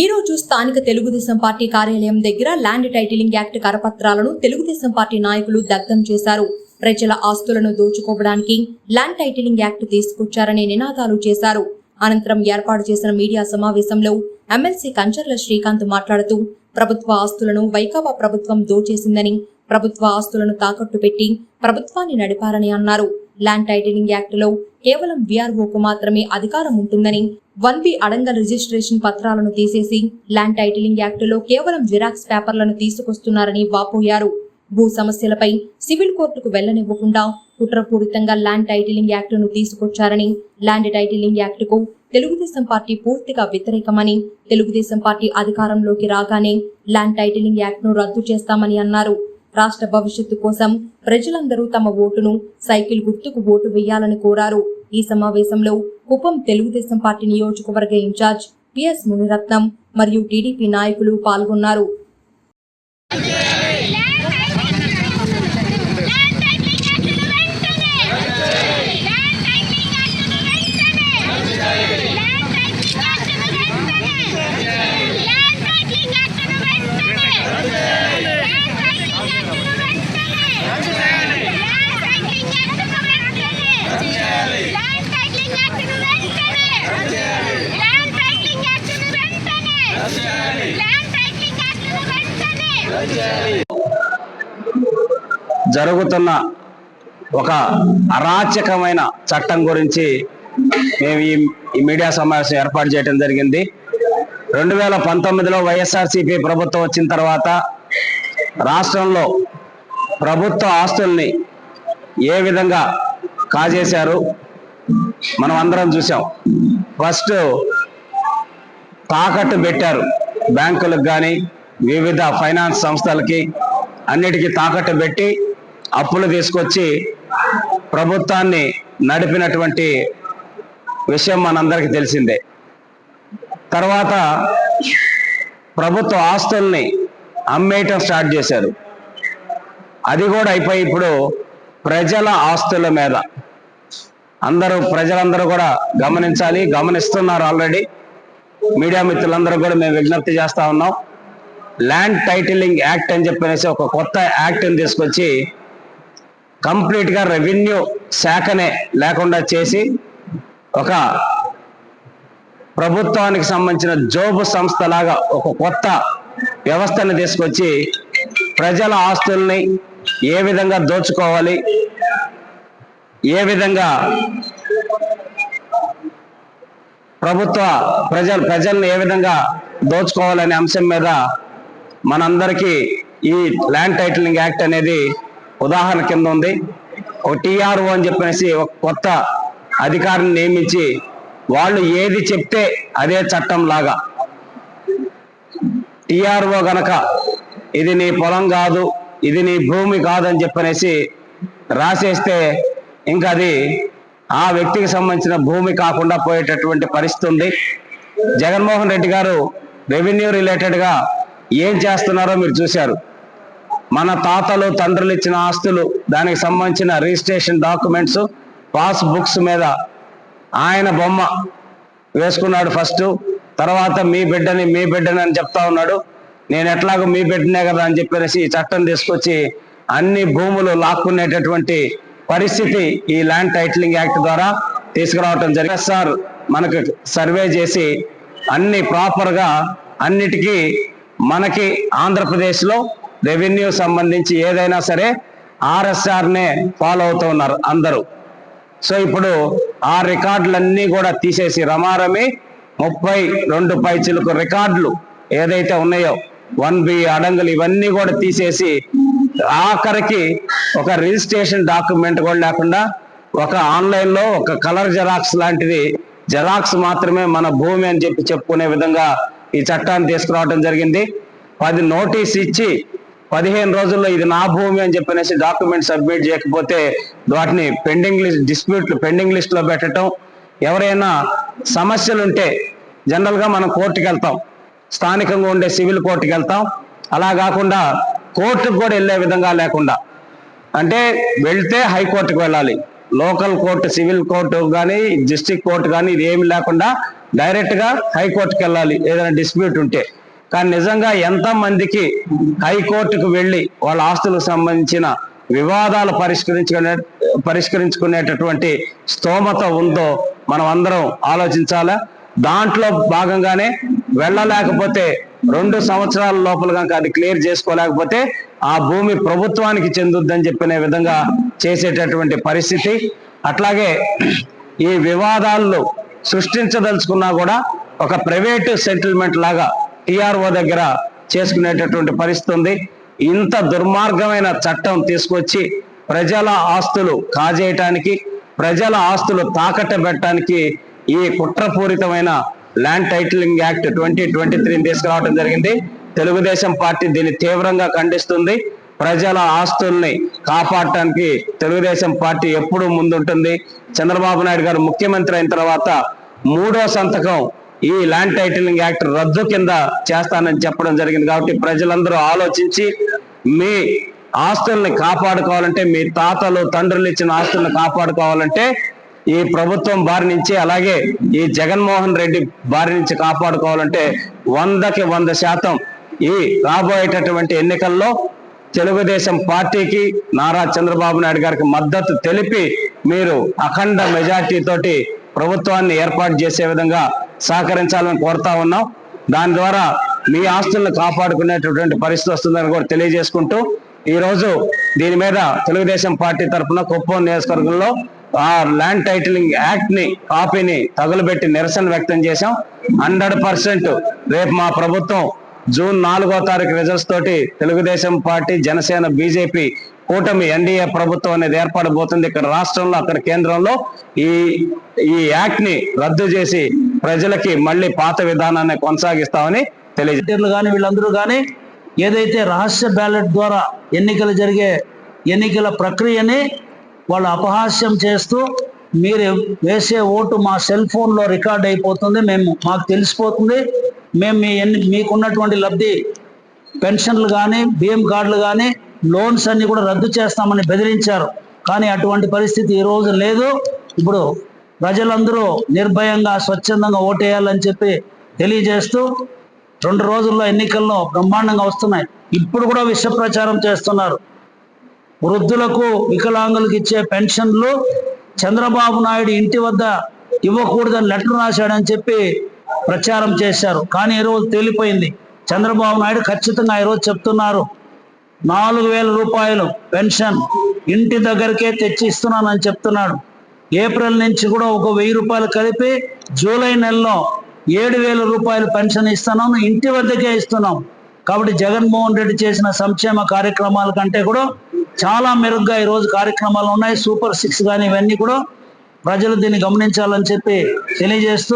ఈ రోజు స్థానిక తెలుగుదేశం పార్టీ కార్యాలయం దగ్గర ల్యాండ్ టైటిలింగ్ యాక్ట్ కరపత్రాలను తెలుగుదేశం పార్టీ నాయకులు దగ్ధం చేశారు. ప్రజల ఆస్తులను దోచుకోవడానికి ల్యాండ్ టైటిలింగ్ యాక్ట్ తీసుకొచ్చారనే నినాదాలు చేశారు. అనంతరం ఏర్పాటు చేసిన మీడియా సమావేశంలో ఎమ్మెల్సీ కంచర్ల శ్రీకాంత్ మాట్లాడుతూ ప్రభుత్వ ఆస్తులను వైకాపా ప్రభుత్వం దోచేసిందని ప్రభుత్వ ఆస్తులను తాకట్టు పెట్టి ప్రభుత్వాన్ని నడిపారని అన్నారు. ల్యాండ్ టైటిలింగ్ యాక్టులో కేవలం విఆర్ఓకు మాత్రమే అధికారం ఉంటుందని వన్ బి అడంగల్ రిజిస్ట్రేషన్ పత్రాలను తీసేసి ల్యాండ్ టైటిలింగ్ యాక్టులో కేవలం జిరాక్స్ పేపర్లను తీసుకొస్తున్నారని వాపోయారు. భూ సమస్యలపై సివిల్ కోర్టుకు వెళ్ళనివ్వకుండా కుట్రపూరితంగా ల్యాండ్ టైటిలింగ్ యాక్టును తీసుకొచ్చారని ల్యాండ్ టైటిలింగ్ యాక్టుకు తెలుగుదేశం పార్టీ పూర్తిగా వ్యతిరేకమని తెలుగుదేశం పార్టీ అధికారంలోకి రాగానే ల్యాండ్ టైటిలింగ్ యాక్ట్ను రద్దు చేస్తామని అన్నారు. రాష్ట్ర భవిష్యత్తు కోసం ప్రజలందరూ తమ ఓటును సైకిల్ గుర్తుకు ఓటు వేయాలని కోరారు. ఈ సమావేశంలో కుప్పం తెలుగుదేశం పార్టీ నియోజకవర్గ ఇన్ఛార్జ్ పిఎస్ మునిరత్నం మరియు టీడీపీ నాయకులు పాల్గొన్నారు. జరుగుతున్న ఒక అరాచకమైన చట్టం గురించి మేము ఈ మీడియా సమావేశం ఏర్పాటు చేయడం జరిగింది. రెండు వేల పంతొమ్మిదిలో వైఎస్ఆర్సీపీ ప్రభుత్వం వచ్చిన తర్వాత రాష్ట్రంలో ప్రభుత్వ ఆస్తుల్ని ఏ విధంగా కాజేశారు మనం అందరం చూసాం ఫస్ట్ తాకట్టు పెట్టారు బ్యాంకులకు కానీ వివిధ ఫైనాన్స్ సంస్థలకి అన్నిటికీ తాకట్టు పెట్టి అప్పులు తీసుకొచ్చి ప్రభుత్వాన్ని నడిపినటువంటి విషయం మనందరికీ తెలిసిందే. తర్వాత ప్రభుత్వ ఆస్తుల్ని అమ్మేయటం స్టార్ట్ చేశారు. అది కూడా అయిపోయి ఇప్పుడు ప్రజల ఆస్తుల మీద అందరూ ప్రజలందరూ కూడా గమనించాలి గమనిస్తున్నారు ఆల్రెడీ. మీడియా మిత్రులందరూ కూడా మేము విజ్ఞప్తి చేస్తా ఉన్నాం. ల్యాండ్ టైటిలింగ్ యాక్ట్ అని చెప్పనేసి ఒక కొత్త యాక్ట్ని తీసుకొచ్చి కంప్లీట్గా రెవెన్యూ శాఖనే లేకుండా చేసి ఒక ప్రభుత్వానికి సంబంధించిన జోబు సంస్థలాగా ఒక కొత్త వ్యవస్థను తీసుకొచ్చి ప్రజల ఆస్తుల్ని ఏ విధంగా దోచుకోవాలి ఏ విధంగా ప్రభుత్వ ప్రజలు ప్రజల్ని ఏ విధంగా దోచుకోవాలనే అంశం మీద మనందరికీ ఈ ల్యాండ్ టైటిలింగ్ యాక్ట్ అనేది ఉదాహరణ కింద ఉంది. ఒక టిఆర్ఓ అని చెప్పేసి ఒక కొత్త అధికారిని నియమించి వాళ్ళు ఏది చెప్తే అదే చట్టం లాగా. టిఆర్ఓ గనక ఇది నీ పొలం కాదు ఇది నీ భూమి కాదు అని చెప్పనేసి రాసేస్తే ఇంకా అది ఆ వ్యక్తికి సంబంధించిన భూమి కాకుండా పోయేటటువంటి పరిస్థితి ఉంది. జగన్మోహన్ రెడ్డి గారు రెవెన్యూ రిలేటెడ్గా ఏం చేస్తున్నారో మీరు చూశారు. మన తాతలు తండ్రులు ఇచ్చిన ఆస్తులు దానికి సంబంధించిన రిజిస్ట్రేషన్ డాక్యుమెంట్స్ పాస్ బుక్స్ మీద ఆయన బొమ్మ వేసుకున్నాడు ఫస్ట్. తర్వాత మీ బిడ్డని మీ బిడ్డని అని చెప్తా ఉన్నాడు. నేను ఎట్లాగో మీ బిడ్డనే కదా అని చెప్పేసి ఈ చట్టం తీసుకొచ్చి అన్ని భూములు లాక్కునేటటువంటి పరిస్థితి ఈ ల్యాండ్ టైటిలింగ్ యాక్ట్ ద్వారా తీసుకురావటం జరిగింది. సార్ మనకు సర్వే చేసి అన్ని ప్రాపర్గా అన్నిటికీ మనకి ఆంధ్రప్రదేశ్లో రెవెన్యూ సంబంధించి ఏదైనా సరే ఆర్ఎస్ఆర్నే ఫాలో అవుతూ ఉన్నారు అందరూ. సో ఇప్పుడు ఆ రికార్డులన్నీ కూడా తీసేసి రమారమి ముప్పై రెండు పైచిలకు రికార్డులు ఏదైతే ఉన్నాయో వన్ బి అడంగులు ఇవన్నీ కూడా తీసేసి ఆఖరికి ఒక రిజిస్ట్రేషన్ డాక్యుమెంట్ కూడా లేకుండా ఒక ఆన్లైన్లో ఒక కలర్ జెరాక్స్ లాంటిది జెరాక్స్ మాత్రమే మన భూమి అని చెప్పి చెప్పుకునే విధంగా ఈ చట్టాన్ని తీసుకురావడం జరిగింది. పది నోటీస్ ఇచ్చి పదిహేను రోజుల్లో ఇది నా భూమి అని చెప్పనేసి డాక్యుమెంట్ సబ్మిట్ చేయకపోతే వాటిని పెండింగ్ లిస్ట్ డిస్ప్యూట్లు పెండింగ్ లిస్ట్లో పెట్టడం ఎవరైనా సమస్యలు ఉంటే మనం కోర్టుకి వెళ్తాం. స్థానికంగా ఉండే సివిల్ కోర్టుకి వెళ్తాం. అలా కాకుండా కోర్టుకు కూడా వెళ్ళే విధంగా లేకుండా. అంటే వెళ్తే హైకోర్టుకు వెళ్ళాలి. లోకల్ కోర్టు సివిల్ కోర్టు కానీ డిస్టిక్ కోర్టు కానీ ఇది ఏమి లేకుండా డైరెక్ట్గా హైకోర్టుకి వెళ్ళాలి. ఏదైనా డిస్ప్యూట్ ఉంటే. కానీ నిజంగా ఎంత మందికి హైకోర్టుకు వెళ్ళి వాళ్ళ ఆస్తులకు సంబంధించిన వివాదాలు పరిష్కరించుకునే పరిష్కరించుకునేటటువంటి స్తోమత ఉందో మనం అందరం ఆలోచించాలా? దాంట్లో భాగంగానే వెళ్ళలేకపోతే రెండు సంవత్సరాల లోపల కనుక అది క్లియర్ చేసుకోలేకపోతే ఆ భూమి ప్రభుత్వానికి చెందుద్దని చెప్పిన విధంగా చేసేటటువంటి పరిస్థితి. అట్లాగే ఈ వివాదాల్లో సృష్టించదలుచుకున్నా కూడా ఒక ప్రైవేట్ సెటిల్మెంట్ లాగా టీఆర్ఓ దగ్గర చేసుకునేటటువంటి పరిస్థితి ఉంది. ఇంత దుర్మార్గమైన చట్టం తీసుకొచ్చి ప్రజల ఆస్తులు కాజేయటానికి ప్రజల ఆస్తులు తాకట్టు పెట్టడానికి ఈ కుట్రపూరితమైన land titling act twenty twenty త్రీని తీసుకురావడం జరిగింది. తెలుగుదేశం పార్టీ దీన్ని తీవ్రంగా ఖండిస్తుంది. ప్రజల ఆస్తుల్ని కాపాడటానికి తెలుగుదేశం పార్టీ ఎప్పుడూ ముందుంటుంది. చంద్రబాబు నాయుడు గారు ముఖ్యమంత్రి అయిన తర్వాత మూడో సంతకం ఈ ల్యాండ్ టైటిలింగ్ యాక్ట్ రద్దు కింద చేస్తానని చెప్పడం జరిగింది. కాబట్టి ప్రజలందరూ ఆలోచించి మీ ఆస్తుల్ని కాపాడుకోవాలంటే మీ తాతలు తండ్రులు ఇచ్చిన ఆస్తుల్ని కాపాడుకోవాలంటే ఈ ప్రభుత్వం బారి నుంచి అలాగే ఈ జగన్మోహన్ రెడ్డి బారి నుంచి కాపాడుకోవాలంటే వందకి వంద శాతం ఈ రాబోయేటటువంటి ఎన్నికల్లో తెలుగుదేశం పార్టీకి నారా చంద్రబాబు నాయుడు గారికి మద్దతు తెలిపి మీరు అఖండ మెజార్టీ తోటి ప్రభుత్వాన్ని ఏర్పాటు చేసే విధంగా సహకరించాలని కోరుతా ఉన్నాం. దాని ద్వారా మీ ఆస్తులను కాపాడుకునేటటువంటి పరిస్థితి వస్తుందని కూడా తెలియజేసుకుంటూ ఈ రోజు దీని మీద తెలుగుదేశం పార్టీ తరఫున కుప్పం నియోజకవర్గంలో ఆ ల్యాండ్ టైటిలింగ్ యాక్ట్ని కాపీని తగులబెట్టి నిరసన వ్యక్తం చేశాం. హండ్రెడ్ పర్సెంట్ రేపు మా ప్రభుత్వం జూన్ నాలుగో తారీఖు రిజల్ట్స్ తోటి తెలుగుదేశం పార్టీ జనసేన బీజేపీ కూటమి ఎన్డీఏ ప్రభుత్వం అనేది ఏర్పడబోతుంది ఇక్కడ రాష్ట్రంలో అక్కడ కేంద్రంలో ఈ ఈ యాక్ట్ని రద్దు చేసి ప్రజలకి మళ్ళీ పాత విధానాన్ని కొనసాగిస్తామని తెలియజే కానీ వీళ్ళందరూ కానీ ఏదైతే రహస్య బ్యాలెట్ ద్వారా ఎన్నికలు జరిగే ఎన్నికల ప్రక్రియని వాళ్ళు అపహాస్యం చేస్తూ మీరు వేసే ఓటు మా సెల్ ఫోన్లో రికార్డ్ అయిపోతుంది. మేము మాకు తెలిసిపోతుంది. మేము మీ ఎన్ని మీకున్నటువంటి లబ్ధి పెన్షన్లు కానీ బియ్యం కార్డులు కానీ లోన్స్ అన్ని కూడా రద్దు చేస్తామని బెదిరించారు. కానీ అటువంటి పరిస్థితి ఈ రోజు లేదు. ఇప్పుడు ప్రజలందరూ నిర్భయంగా స్వచ్ఛందంగా ఓటేయాలని చెప్పి తెలియజేస్తూ రెండు రోజుల్లో ఎన్నికల్లో బ్రహ్మాండంగా వస్తున్నాయి. ఇప్పుడు కూడా విష ప్రచారం చేస్తున్నారు. వృద్ధులకు వికలాంగులకు ఇచ్చే పెన్షన్లు చంద్రబాబు నాయుడు ఇంటి వద్ద ఇవ్వకూడదని లెటర్ రాశాడని చెప్పి ప్రచారం చేశారు. కానీ ఈరోజు తేలిపోయింది. చంద్రబాబు నాయుడు ఖచ్చితంగా ఈరోజు చెప్తున్నారు. నాలుగు వేల రూపాయలు పెన్షన్ ఇంటి దగ్గరికే తెచ్చి ఇస్తున్నానని చెప్తున్నాడు. ఏప్రిల్ నుంచి కూడా ఒక వెయ్యి రూపాయలు కలిపి జూలై నెలలో ఏడు వేల రూపాయలు పెన్షన్ ఇస్తున్నాను ఇంటి వద్దకే ఇస్తున్నాం. కాబట్టి జగన్మోహన్ రెడ్డి చేసిన సంక్షేమ కార్యక్రమాల కంటే కూడా చాలా మెరుగ్గా ఈరోజు కార్యక్రమాలు ఉన్నాయి. సూపర్ సిక్స్ కానీ ఇవన్నీ కూడా ప్రజలు దీన్ని గమనించాలని చెప్పి తెలియజేస్తూ